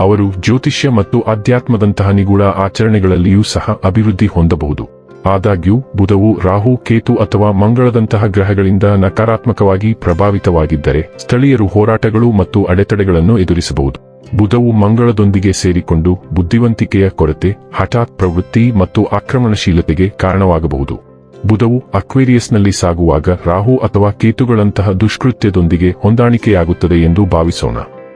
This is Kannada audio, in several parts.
ಅವರು ಜ್ಯೋತಿಷ್ಯ ಮತ್ತು ಅಧ್ಯಾತ್ಮದಂತಹ ನಿಗೂಢ ಆಚರಣೆಗಳಲ್ಲಿಯೂ ಸಹ ಅಭಿವೃದ್ಧಿ ಹೊಂದಬಹುದು. ಆದಾಗ್ಯೂ, ಬುಧವು ರಾಹು, ಕೇತು ಅಥವಾ ಮಂಗಳದಂತಹ ಗ್ರಹಗಳಿಂದ ನಕಾರಾತ್ಮಕವಾಗಿ ಪ್ರಭಾವಿತವಾಗಿದ್ದರೆ, ಸ್ಥಳೀಯರು ಹೋರಾಟಗಳು ಮತ್ತು ಅಡೆತಡೆಗಳನ್ನು ಎದುರಿಸಬಹುದು. ಬುಧವು ಮಂಗಳದೊಂದಿಗೆ ಸೇರಿಕೊಂಡು ಬುದ್ಧಿವಂತಿಕೆಯ ಕೊರತೆ, ಹಠಾತ್ ಪ್ರವೃತ್ತಿ ಮತ್ತು ಆಕ್ರಮಣಶೀಲತೆಗೆ ಕಾರಣವಾಗಬಹುದು. ಬುಧವು ಅಕ್ವೇರಿಯಸ್ನಲ್ಲಿ ಸಾಗುವಾಗ ರಾಹು ಅಥವಾ ಕೇತುಗಳಂತಹ ದುಷ್ಕೃತ್ಯದೊಂದಿಗೆ ಹೊಂದಾಣಿಕೆಯಾಗುತ್ತದೆ ಎಂದು ಭಾವಿಸೋಣ.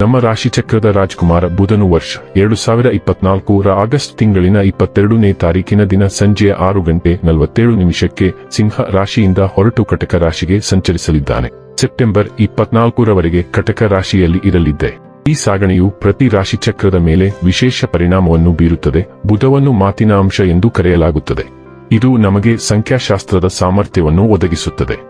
ನಮ್ಮ ರಾಶಿಚಕ್ರದ ರಾಜ್ಕುಮಾರ ಬುಧನು ವರ್ಷ ಎರಡು ಸಾವಿರ ಇಪ್ಪತ್ನಾಲ್ಕು ರ ಆಗಸ್ಟ್ ತಿಂಗಳಿನ ಇಪ್ಪತ್ತೆರಡನೇ ತಾರೀಕಿನ ದಿನ ಸಂಜೆ ಆರು ಗಂಟೆ ನಲವತ್ತೇಳು ನಿಮಿಷಕ್ಕೆ ಸಿಂಹ ರಾಶಿಯಿಂದ ಹೊರಟು ಕಟಕ ರಾಶಿಗೆ ಸಂಚರಿಸಲಿದ್ದಾನೆ. ಸೆಪ್ಟೆಂಬರ್ ಇಪ್ಪತ್ನಾಲ್ಕರವರೆಗೆ ಕಟಕ ರಾಶಿಯಲ್ಲಿ ಇರಲಿದ್ದೆ. ಈ ಸಾಗಣೆಯು ಪ್ರತಿ ರಾಶಿಚಕ್ರದ ಮೇಲೆ ವಿಶೇಷ ಪರಿಣಾಮವನ್ನು ಬೀರುತ್ತದೆ. ಬುಧವನ್ನು ಮಾತಿನ ಅಂಶ ಎಂದು ಕರೆಯಲಾಗುತ್ತದೆ. ಇದು ನಮಗೆ ಸಂಖ್ಯಾಶಾಸ್ತ್ರದ ಸಾಮರ್ಥ್ಯವನ್ನು ಒದಗಿಸುತ್ತದೆ.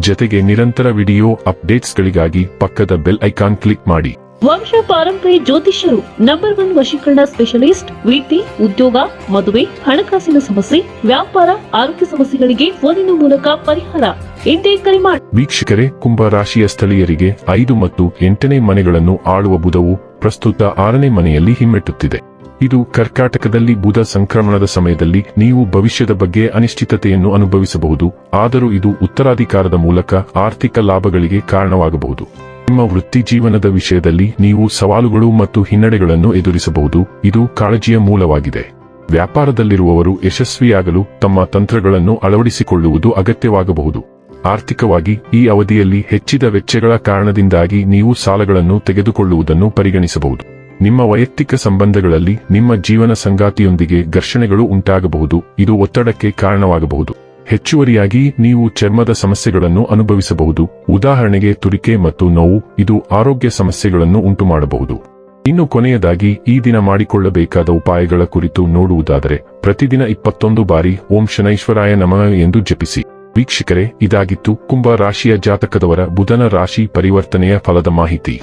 ಜತೆಗೆ ನಿರಂತರ ವಿಡಿಯೋ ಅಪ್ಡೇಟ್ಸ್ಗಳಿಗಾಗಿ ಪಕ್ಕದ ಬೆಲ್ ಐಕಾನ್ ಕ್ಲಿಕ್ ಮಾಡಿ. ವಂಶ ಪಾರಂಪರಿ ಜ್ಯೋತಿಷ್ಯರು ನಂಬರ್ ಒನ್ ವಶೀಕರಣ ಸ್ಪೆಷಲಿಸ್ಟ್ ವೃತ್ತಿ ಉದ್ಯೋಗ ಮದುವೆ ಹಣಕಾಸಿನ ಸಮಸ್ಯೆ ವ್ಯಾಪಾರ ಆರೋಗ್ಯ ಸಮಸ್ಯೆಗಳಿಗೆ ಫೋನಿನ ಮೂಲಕ ಪರಿಹಾರ. ಇಂದೇ ಕರೆ ಮಾಡಿ ವೀಕ್ಷಕರೇ ಕುಂಭ ರಾಶಿಯ ಸ್ಥಳೀಯರಿಗೆ ಐದು ಮತ್ತು ಎಂಟನೇ ಮನೆಗಳನ್ನು ಆಳುವ ಬುಧವು ಪ್ರಸ್ತುತ ಆರನೇ ಮನೆಯಲ್ಲಿ ಹಿಮ್ಮೆಟ್ಟುತ್ತಿದೆ. ಇದು ಕರ್ಕಾಟಕದಲ್ಲಿ ಬುಧ ಸಂಕ್ರಮಣದ ಸಮಯದಲ್ಲಿ ನೀವು ಭವಿಷ್ಯದ ಬಗ್ಗೆ ಅನಿಶ್ಚಿತತೆಯನ್ನು ಅನುಭವಿಸಬಹುದು, ಆದರೂ ಇದು ಉತ್ತರಾಧಿಕಾರದ ಮೂಲಕ ಆರ್ಥಿಕ ಲಾಭಗಳಿಗೆ ಕಾರಣವಾಗಬಹುದು. ನಿಮ್ಮ ವೃತ್ತಿ ಜೀವನದ ವಿಷಯದಲ್ಲಿ ನೀವು ಸವಾಲುಗಳು ಮತ್ತು ಹಿನ್ನಡೆಗಳನ್ನು ಎದುರಿಸಬಹುದು, ಇದು ಕಾಳಜಿಯ ಮೂಲವಾಗಿದೆ. ವ್ಯಾಪಾರದಲ್ಲಿರುವವರು ಯಶಸ್ವಿಯಾಗಲು ತಮ್ಮ ತಂತ್ರಗಳನ್ನು ಅಳವಡಿಸಿಕೊಳ್ಳುವುದು ಅಗತ್ಯವಾಗಬಹುದು. ಆರ್ಥಿಕವಾಗಿ ಈ ಅವಧಿಯಲ್ಲಿ ಹೆಚ್ಚಿದ ವೆಚ್ಚಗಳ ಕಾರಣದಿಂದಾಗಿ ನೀವು ಸಾಲಗಳನ್ನು ತೆಗೆದುಕೊಳ್ಳುವುದನ್ನು ಪರಿಗಣಿಸಬಹುದು. ನಿಮ್ಮ ವೈಯಕ್ತಿಕ ಸಂಬಂಧಗಳಲ್ಲಿ ನಿಮ್ಮ ಜೀವನ ಸಂಗಾತಿಯೊಂದಿಗೆ ಘರ್ಷಣೆಗಳು ಉಂಟಾಗಬಹುದು. ಇದು ಒತ್ತಡಕ್ಕೆ ಕಾರಣವಾಗಬಹುದು. ಹೆಚ್ಚುವರಿಯಾಗಿ ನೀವು ಚರ್ಮದ ಸಮಸ್ಯೆಗಳನ್ನು ಅನುಭವಿಸಬಹುದು. ಉದಾಹರಣೆಗೆ ತುರಿಕೆ ಮತ್ತು ನೋವು, ಇದು ಆರೋಗ್ಯ ಸಮಸ್ಯೆಗಳನ್ನು ಉಂಟುಮಾಡಬಹುದು. ಇನ್ನು ಕೊನೆಯದಾಗಿ, ಈ ದಿನ ಮಾಡಿಕೊಳ್ಳಬೇಕಾದ ಉಪಾಯಗಳ ಕುರಿತು ನೋಡುವುದಾದರೆ, ಪ್ರತಿದಿನ ಇಪ್ಪತ್ತೊಂದು ಬಾರಿ ಓಂ ಶನೈಶ್ವರಾಯ ನಮಃ ಎಂದು ಜಪಿಸಿ. ವೀಕ್ಷಕರೇ, ಇದಾಗಿತ್ತು ಕುಂಭ ರಾಶಿಯ ಜಾತಕದವರ ಬುಧನ ರಾಶಿ ಪರಿವರ್ತನೆಯ ಫಲದ ಮಾಹಿತಿ.